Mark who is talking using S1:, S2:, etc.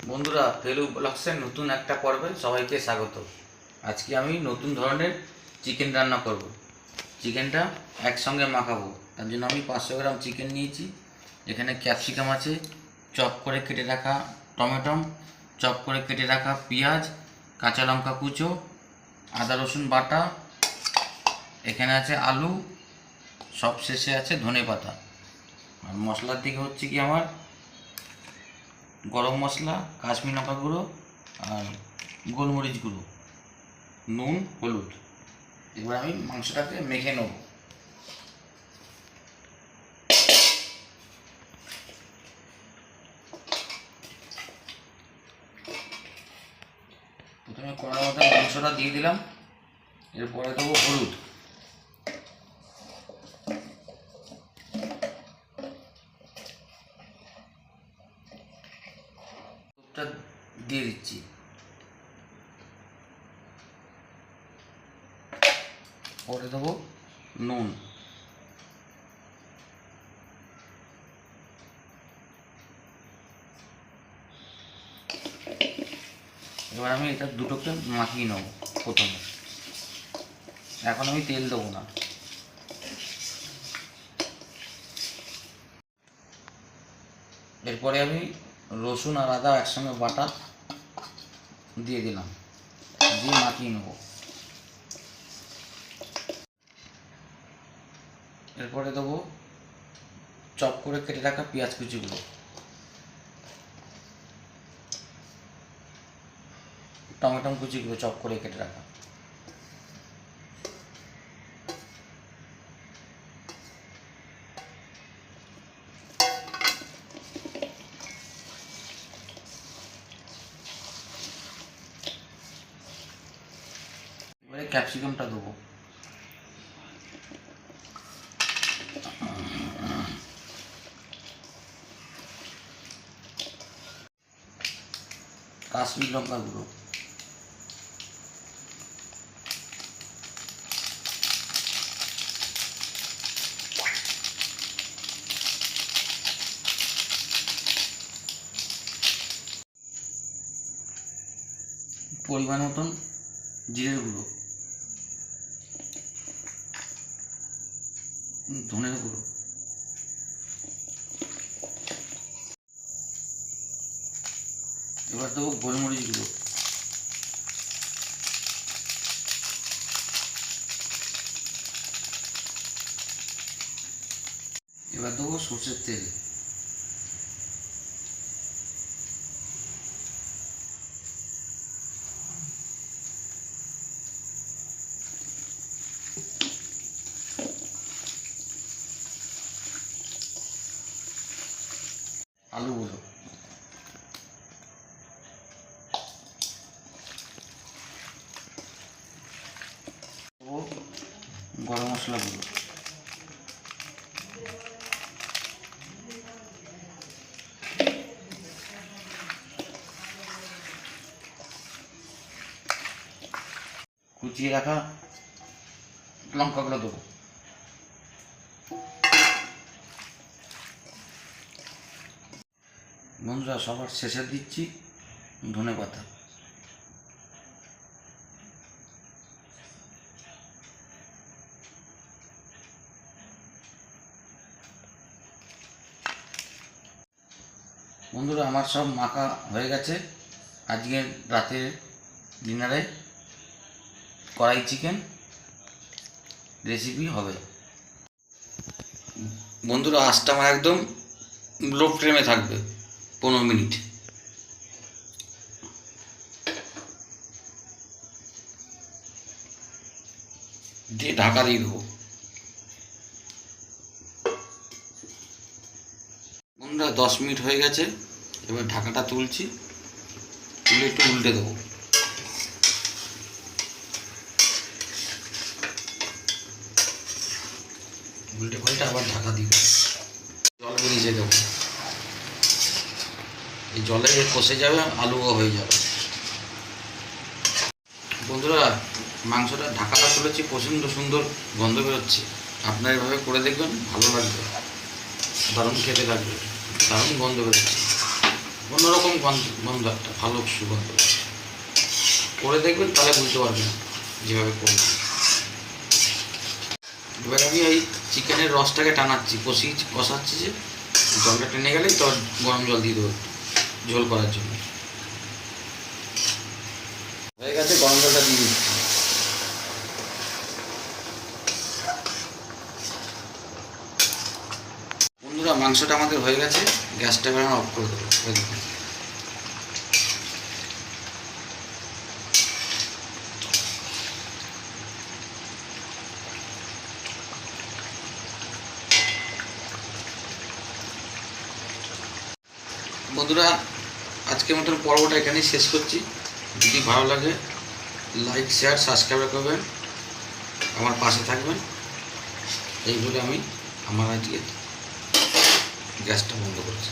S1: বন্ধুরা ফেলু ব্লগসের নতুন একটা পর্বে সবাইকে স্বাগত। আজকে আমি নতুন ধরনের চিকেন রান্না করব। চিকেনটা একসঙ্গে মাখাবো। তার জন্য আমি পাঁচশো গ্রাম চিকেন নিয়েছি। এখানে ক্যাপসিকাম আছে, চপ করে কেটে রাখা টমেটো চপ করে কেটে রাখা পেঁয়াজ, কাঁচা লঙ্কা কুচো, আদা রসুন বাটা, এখানে আছে আলু সব শেষে আছে ধনে পাতা আর মশলার দিকে হচ্ছে কি আমার গরম মশলা, কাশ্মীর লঙ্কা গুঁড়ো আর গোলমরিচ গুঁড়ো, নুন, হলুদ। এবার আমি মাংসটাকে মেখে নেব। প্রথমে কড়ার মধ্যে মাংসটা দিয়ে দিলাম, এরপরে দেবো হলুদ। হলুদটা দিয়ে দিচ্ছি। পরে দেবো নুন। এবার আমি এটা দুটোকে মাখিয়ে নেব প্রথমে। এখন আমি তেল দেবো না। এরপরে আমি রসুন আর আদা একসঙ্গে বাটা দিয়ে দিলাম। দিয়ে মাখিয়ে নেব। এরপরে দেবো চপ করে কেটে রাখা পেঁয়াজ কুচিগুলো। টমেটো কুচিগুলো চপ করে কেটে রাখা। এবারে ক্যাপসিকামটা দেবো। কাশ্মীর লঙ্কা গুঁড়ো। পরিমাণ মতন জিরের গুঁড়ো। ধনের গুঁড়ো। এবার দেবো গোলমরিচ গুঁড়ো। এবার দেবো সর্ষের তেল। আলুগুলো গরম মশলা গুঁড়ো। কুচিয়ে রাখা লঙ্কাগুলো দেবো। বন্ধুরা সবার শেষে দিচ্ছি। ধনে পাতা বন্ধুরা, আমার সব মাখা হয়ে গেছে। আজকে রাতের ডিনারে কড়াই চিকেন রেসিপি হবে। বন্ধুরা, আজটা আমার একদম লো ফ্লেমে থাকবে। পনেরো মিনিট। দিয়ে ঢাকা দিয়ে দেবো। বন্ধুরা, দশ মিনিট হয়ে গেছে। এবার ঢাকাটা তুলছি। তুলে একটু উল্টে দেবো। উল্টে পাল্টে আবার ঢাকা দিব। জল বেরিয়ে দেবো এই জলে কষে যাবে, আলুও হয়ে যাবে। বন্ধুরা, মাংসটা ঢাকাটা তুলেছি, প্রচণ্ড সুন্দর গন্ধ বেরোচ্ছে। আপনারা এভাবে করে দেখবেন, ভালো লাগবে। দারুণ খেতে লাগবে। দারুণ গন্ধ বেরোচ্ছে। অন্যরকম গন্ধ গন্ধ একটা, ভালো সুগন্ধ। করে দেখবেন, তাহলে বুঝতে পারবেন যেভাবে করবেন এবার আমি এই চিকেনের রসটাকে টানাচ্ছি। কষি কষাচ্ছি যে, জলটা টেনে গেলেই তো গরম জল দিয়ে দেবো ঝোল করার জন্য। হয়ে গেছে গরম জলটা দিয়ে দিচ্ছি। বন্ধুরা মাংসটা আমাদের হয়ে গেছে। গ্যাসটা এবার অফ করে দেবো। বন্ধুরা আজকের মতন পর্বটা এখানেই শেষ করছি। যদি ভালো লাগে লাইক শেয়ার সাবস্ক্রাইব করবেন। আমার পাশে থাকবেন। এই বলে আমি আমার আজকে গ্যাসটা বন্ধ করছি।